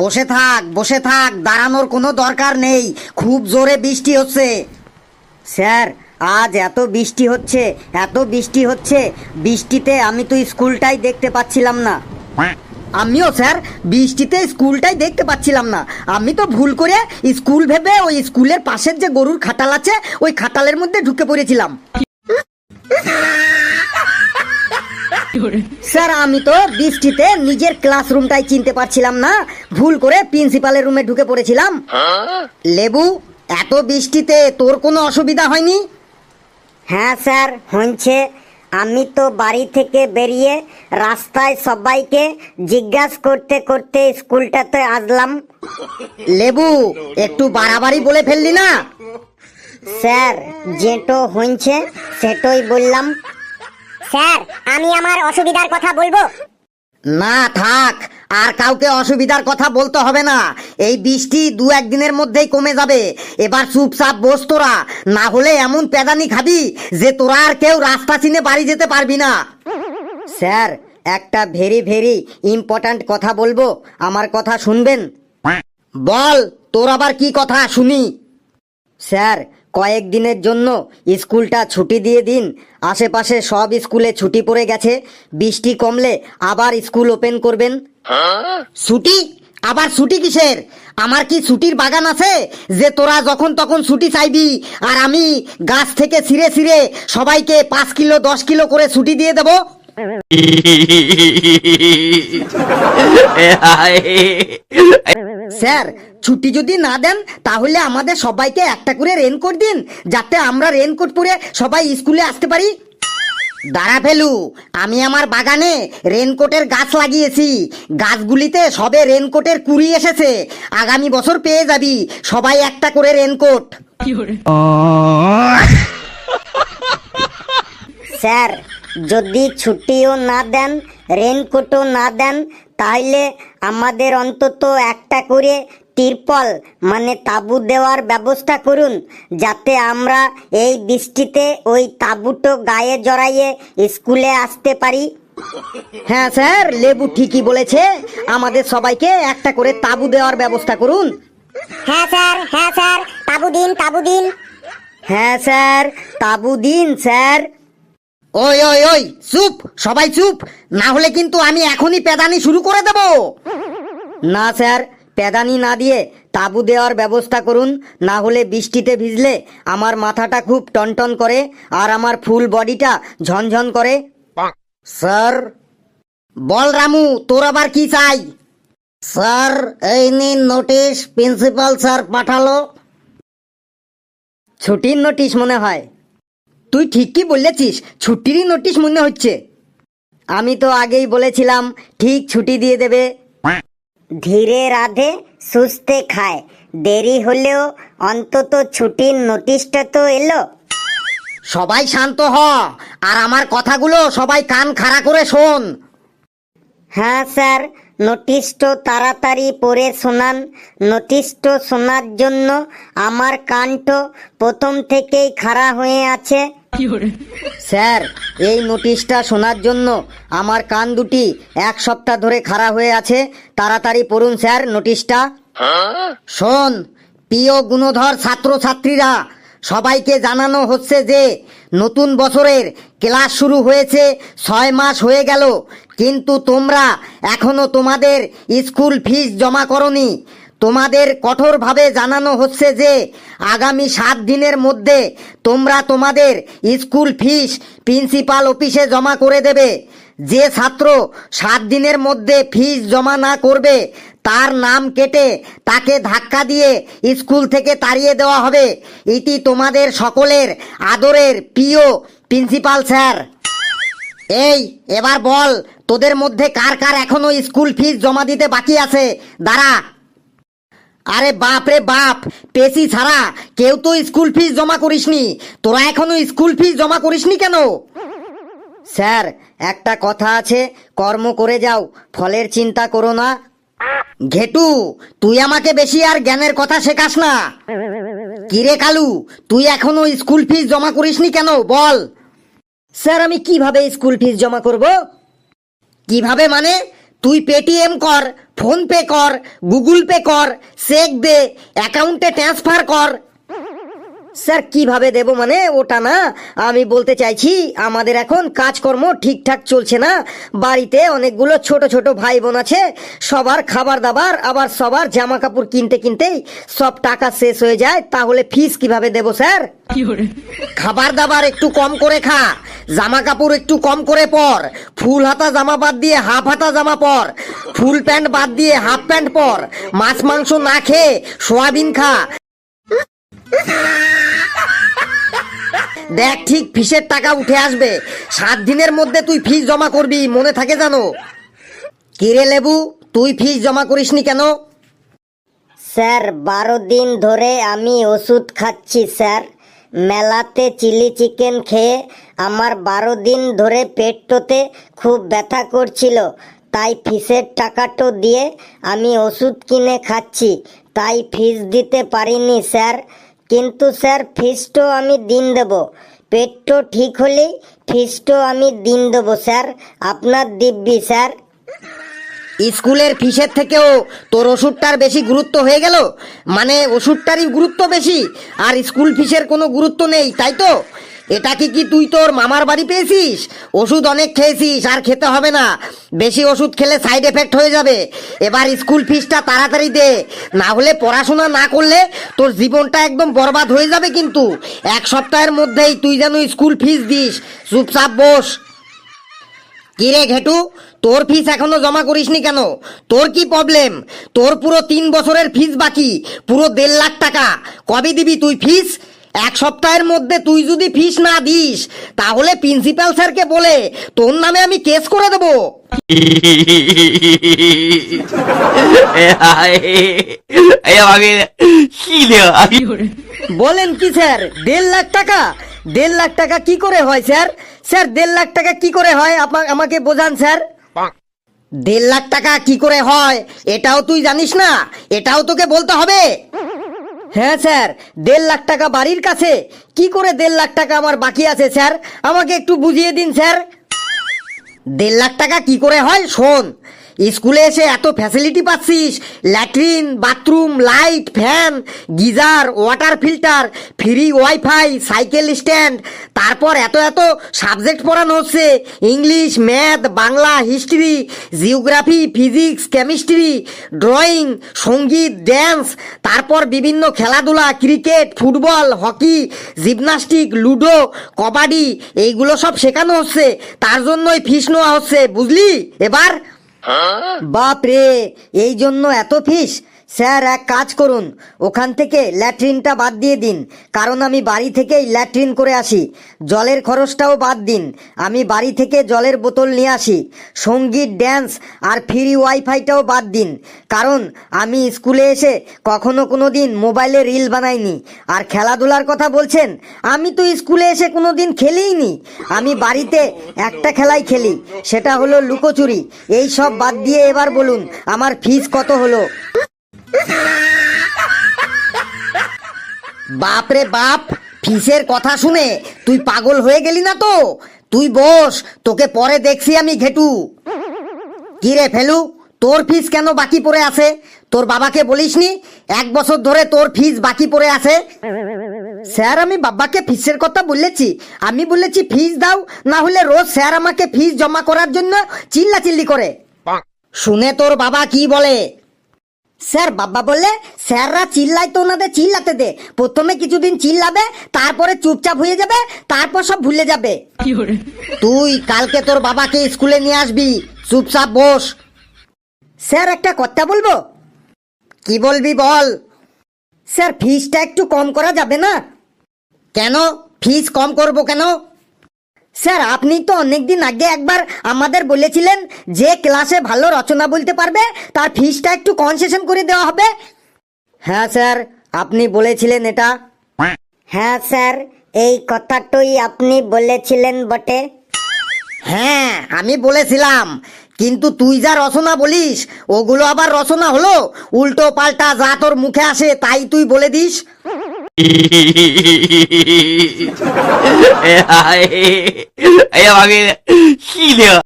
বসে থাক বসে থাক, দাঁড়ানোর কোনো দরকার নেই। খুব জোরে বৃষ্টি হচ্ছে। স্যার, আজ এত বৃষ্টি হচ্ছে, এত বৃষ্টি হচ্ছে। বৃষ্টিতে আমি তো স্কুলটাই দেখতে পাচ্ছিলাম না। আমিও, স্যার, বৃষ্টিতে স্কুলটাই দেখতে পাচ্ছিলাম না। আমি তো ভুল করে স্কুল ভেবে ওই স্কুলের পাশের যে গরুর খাটাল আছে, ওই খাটালের মধ্যে ঢুকে পড়েছিলাম। স্যার, আমি তো বৃষ্টিতে নিজের ক্লাসরুমটাই চিনতে পারছিলাম না। ভুল করে প্রিন্সিপালের রুমে ঢুকে পড়েছিলাম। লেবু, এত বৃষ্টিতে তোর কোনো অসুবিধা হয়নি? হ্যাঁ স্যার হচ্ছে আমি তো বাড়ি থেকে বেরিয়ে রাস্তায় সবাইকে জিজ্ঞাসা করতে করতে স্কুলটাতে আসলাম। লেবু, একটু বাড়াবাড়ি বলে ফেললি না? স্যার, যেটো হয়েছে, সেটাই বললাম। স্যার আমি আমার অসুবিধার কথা বলব। না থাক আর কাউকে অসুবিধার কথা বলতে হবে না। এই বৃষ্টি দু একদিনের মধ্যেই কমে যাবে। এবার চুপচাপ বস তোরা না হলে এমন পেদানি খাবি যে তোরা আর কেউ রাস্তা চিনে বাড়ি যেতে পারবি না। স্যার একটা ভেরি ভেরি ইম্পর্ট্যান্ট কথা বলব। আমার কথা শুনবেন? বল তোর আবার কি কথা শুনি? স্যার কয়েকদিনের জন্য স্কুলটা ছুটি দিয়ে দিন। আশেপাশে সব স্কুলে ছুটি পড়ে গেছে। বৃষ্টি কমলে আবার স্কুল ওপেন করবেন। ছুটি? আবার ছুটি কিসের? আমার কি ছুটির বাগান আছে? যে তোরা যখন তখন ছুটি চাইবি। আর আমি গাছ থেকে ছিঁড়ে ছিঁড়ে সবাইকে পাঁচ কিলো, দশ কিলো করে ছুটি দিয়ে দেবো। স্যার, ছুটি যদি না দেন, তাহলে আমাদের সবাইকে একটা করে রেনকোট দিন, যাতে আমরা রেনকোট পরে সবাই স্কুলে আসতে পারি। দাঁড়া ফেলু, আমি আমার বাগানে রেনকোটের গাছ লাগিয়েছি। গাছগুলিতে সবে রেনকোটের কুড়ি এসেছে। আগামী বছর পেয়ে যাবি, সবাই একটা করে রেনকোট স্যার, যদি ছুটিও না দেন রেনকোটও না দেন তাহলে আমাদের অন্তত একটা করে তিরপল মানে তাবু দেওয়ার ব্যবস্থা করুন যাতে আমরা এই বৃষ্টিতে ওই তাবুটো গায়ে জড়াইয়ে স্কুলে আসতে পারি। হ্যাঁ স্যার লেবু ঠিকই বলেছে। আমাদের সবাইকে একটা করে তাবু দেওয়ার ব্যবস্থা করুন। হ্যাঁ স্যার হ্যাঁ স্যার তাবু দিন তাবু দিন। হ্যাঁ স্যার তাবু দিন স্যার। ওই ওই ওই, চুপ, সবাই চুপ। না হলে কিন্তু আমি এখনই পেদানি শুরু করে দেব। না, স্যার, পেদানি না দিয়ে তাবু দেওয়ার ব্যবস্থা করুন। না হলে বৃষ্টিতে ভিজলে আমার মাথাটা খুব টনটন করে আর আমার ফুল বডিটা ঝনঝন করে। স্যার, বল রামু, তোর আবার কি চাই? স্যার, এই নিন নোটিশ, প্রিন্সিপাল স্যার পাঠালো। ছুটির নোটিশ মনে হয়। তুই ঠিকই বলেছিস ছুটিরই নোটিশ মনে হচ্ছে। আমি তো আগেই বলেছিলাম ঠিক ছুটি দিয়ে দেবে। ধীরে রাধে সুস্থে খায়। দেরি হলেও অন্তত ছুটির নোটিশটা তো এলো। সবাই শান্ত হ আর আমার কথাগুলো সবাই কান খাড়া করে শোন। হ্যাঁ স্যার। নোটিশটো তাড়াতাড়ি পড়ে শোনান। নোটিশটো শোনার জন্য আমার কানটো প্রথম থেকেই খাড়া হয়ে আছে। স্যার, এই নোটিশটা শোনার জন্য আমার কান দুটি এক সপ্তাহ ধরে খাড়া হয়ে আছে। তাড়াতাড়ি পড়ুন স্যার নোটিশটা শোন, প্রিয় গুণধর ছাত্রছাত্রীরা, সবাইকে জানানো হচ্ছে যে নতুন বছরের ক্লাস শুরু হয়েছে, ছয় মাস হয়ে গেল। কিন্তু তোমরা এখনও তোমাদের স্কুল ফিস জমা করনি। তোমাদের কঠোরভাবে জানানো হচ্ছে যে, আগামী সাত দিনের মধ্যে তোমরা তোমাদের স্কুল ফিস প্রিন্সিপাল অফিসে জমা করে দেবে। যে ছাত্র সাত দিনের মধ্যে ফিস জমা না করবে, তার নাম কেটে তাকে ধাক্কা দিয়ে স্কুল থেকে তাড়িয়ে দেওয়া হবে। এটি তোমাদের সকলের আদরের প্রিয় প্রিন্সিপাল স্যার। এই, এবার বল তোদের মধ্যে কার কার এখনও স্কুল ফিস জমা দিতে বাকি আছে? দাঁড়া। আরে বাপ রে বাপ, পেশি ছাড়া কেউ তো স্কুল ফিস জমা করিসনি। তোরা এখনও স্কুল ফিস জমা করিসনি কেন? স্যার, একটা কথা আছে, কর্ম করে যাও, ফলের চিন্তা করো না। ঘেটু, তুই আমাকে বেশি আর জ্ঞানের কথা শেখাস না। কিরে কালু, তুই এখনও স্কুল ফিস জমা করিসনি কেন? বল। স্যার, আমি কীভাবে স্কুল ফিস জমা করব? কীভাবে মানে? তুই পেটিএম কর ফোন পে কর গুগল পে কর চেক দে অ্যাকাউন্টে ট্রান্সফার কর। স্যার কীভাবে দেব মানে? ওটা না আমি বলতে চাইছি আমাদের এখন কাজকর্ম ঠিকঠাক চলছে না। বাড়িতে অনেকগুলো ছোট ছোট ভাই বোন আছে সবার খাবার দাবার আবার সবার জামা কাপড় কিনতে কিনতেই সব টাকা শেষ হয়ে যায়। তাহলে ফিস কীভাবে দেব স্যার? খাবার দাবার একটু কম করে খা জামা কাপড় একটু কম করে পর ফুল হাতা জামা বাদ দিয়ে হাফ হাতা জামা পর ফুল প্যান্ট বাদ দিয়ে হাফ প্যান্ট পর মাছ মাংস না খেয়ে সোয়াবিন খা। দেখ ঠিক ফিসের টাকা উঠে আসবে। সাত দিনের মধ্যে তুই ফিস জমা করবি, মনে থাকে জানো? কিরে লেবু, তুই ফিস জমা করিসনি কেন? স্যার, বারো দিন ধরে আমি ওষুধ খাচ্ছি, স্যার। মেলাতে চিলি চিকেন খেয়ে আমার বারো দিন ধরে পেটটোতে খুব ব্যথা করছিল। তাই ফিসের টাকাটো দিয়ে আমি ওষুধ কিনে খাচ্ছি। তাই ফিস দিতে পারিনি, স্যার। কিন্তু স্যার, ফিসটো আমি দিন দেব। পেটটো ঠিক হলে ফিসটো আমি দিন দেবো, স্যার। আপনার দিব্যি, স্যার। স্কুলের ফিসের থেকেও তোর ওষুধটার বেশি গুরুত্ব হয়ে গেল? মানে ওষুধটারই গুরুত্ব বেশি, আর স্কুল ফিসের কোনো গুরুত্ব নেই, তাই তো? এটা কি কি তুই তোর মামার বাড়ি পেয়েছিস? ওষুধ অনেক খেয়েছিস, আর খেতে হবে না। বেশি ওষুধ খেলে সাইড এফেক্ট হয়ে যাবে। এবার স্কুল ফিসটা তাড়াতাড়ি দে। না হলে পড়াশোনা না করলে তোর জীবনটা একদম বরবাদ হয়ে যাবে কিন্তু। এক সপ্তাহের মধ্যেই তুই যেন স্কুল ফিস দিস। চুপচাপ বস। কিরে ঘেটু, তোর ফিস এখনও জমা করিসনি কেন? তোর কি প্রবলেম? তোর পুরো তিন বছরের ফিস বাকি, পুরো দেড় লাখ টাকা। কবে দিবি তুই ফিস এক সপ্তাহের মধ্যে তুই যদি ফিস না দিস তাহলে প্রিন্সিপাল স্যারকে বলে তোর নামে আমি কেস করে দেব। বলেন কি স্যার দেড় লাখ টাকা? দেড় লাখ টাকা কি করে হয় স্যার? স্যার দেড় লাখ টাকা কি করে হয়? আমাকে বোঝান স্যার। দেড় লাখ টাকা কি করে হয়? এটাও তুই জানিস না? এটাও তোকে বলতে হবে। হ্যাঁ স্যার, দেড় লাখ টাকা বাড়ির কাছে। কি করে দেড় লাখ টাকা আমার বাকি আছে, স্যার? আমাকে একটু বুঝিয়ে দিন, স্যার। দেড় লাখ টাকা কি করে হয়? শোন স্কুলে এসে এত ফ্যাসিলিটি পাচ্ছিস? Latrine, bathroom, light, fan, geyser water filter free wifi cycle stand তারপর এত এত সাবজেক্ট পড়ানো হচ্ছে। English math Bangla history geography physics chemistry drawing সংগীত ড্যান্স তারপর বিভিন্ন খেলাধুলা cricket football hockey gymnastic ludo kabaddi, এইগুলো সব শেখানো হচ্ছে। তার জন্যই ফিস নেওয়া হচ্ছে, বুঝলি? এবার বাপ রে এই জন্য এত ফিস? স্যার, এক কাজ করুন। ওখান থেকে ল্যাট্রিনটা বাদ দিয়ে দিন। কারণ আমি বাড়ি থেকেই ল্যাট্রিন করে আসি। জলের খরচটাও বাদ দিন। আমি বাড়ি থেকে জলের বোতল নিয়ে আসি। সংগীত, ড্যান্স আর ফ্রি ওয়াইফাইটাও বাদ দিন। কারণ আমি স্কুলে এসে কখনো কোনো দিন মোবাইলে রিল বানাইনি। আর খেলাধুলার কথা বলছেন, আমি তো স্কুলে এসে কোনো দিন খেলেই খেলিনি আমি বাড়িতে একটা খেলাই খেলি, সেটা হলো লুকোচুরি। এই সব বাদ দিয়ে এবার বলুন, আমার ফিস কত হলো? বাপরে বাপ ফিসের কথা শুনে তুই পাগল হয়ে গেলি না তো? তুই বস তোকে পরে দেখছি আমি ঘেটু। কি রে ফেলু তোর ফিস কেন বাকি পড়ে আছে? তোর বাবাকে বলিসনি এক বছর ধরে তোর ফিস বাকি পড়ে আছে? স্যার আমি বাবাকে ফিসের কথা বলেছি। আমি বলেছি ফিস দাও না হলে রোজ স্যার আমাকে ফিস জমা করার জন্য চিল্লা চিল্লি করে শুনে তোর বাবা কি বলে? স্যার বাবা বললে স্যাররা চিল্লাই তো ওনাদের চিল্লাতে দে। প্রথমে কিছুদিন চিল্লাবে তারপরে চুপচাপ হয়ে যাবে তারপর সব ভুলে যাবে। তুই কালকে তোর বাবাকে স্কুলে নিয়ে আসবি। চুপচাপ বস। স্যার একটা কথা বলব? কি বলবি বল? স্যার ফিজটা একটু কম করা যাবে না? কেন? ফিজ কম করব কেন? স্যার, আপনি তো অনেকদিন আগে একবার আমাদের বলেছিলেন যে ক্লাসে ভালো রচনা বলতে পারবে, তার ফিসটা একটু কনসেশন করে দেওয়া হবে। হ্যাঁ স্যার, আপনি বলেছিলেন এটা। হ্যাঁ স্যার, এই কথাটাই আপনি বলেছিলেন বটে। হ্যাঁ আমি বলেছিলাম, কিন্তু তুই যা রচনা বলিস, ওগুলো আবার রচনা হলো, উল্টো পাল্টা যা তোর মুখে আসে, তাই তুই বলে দিস। 哎呀妈逼，细的。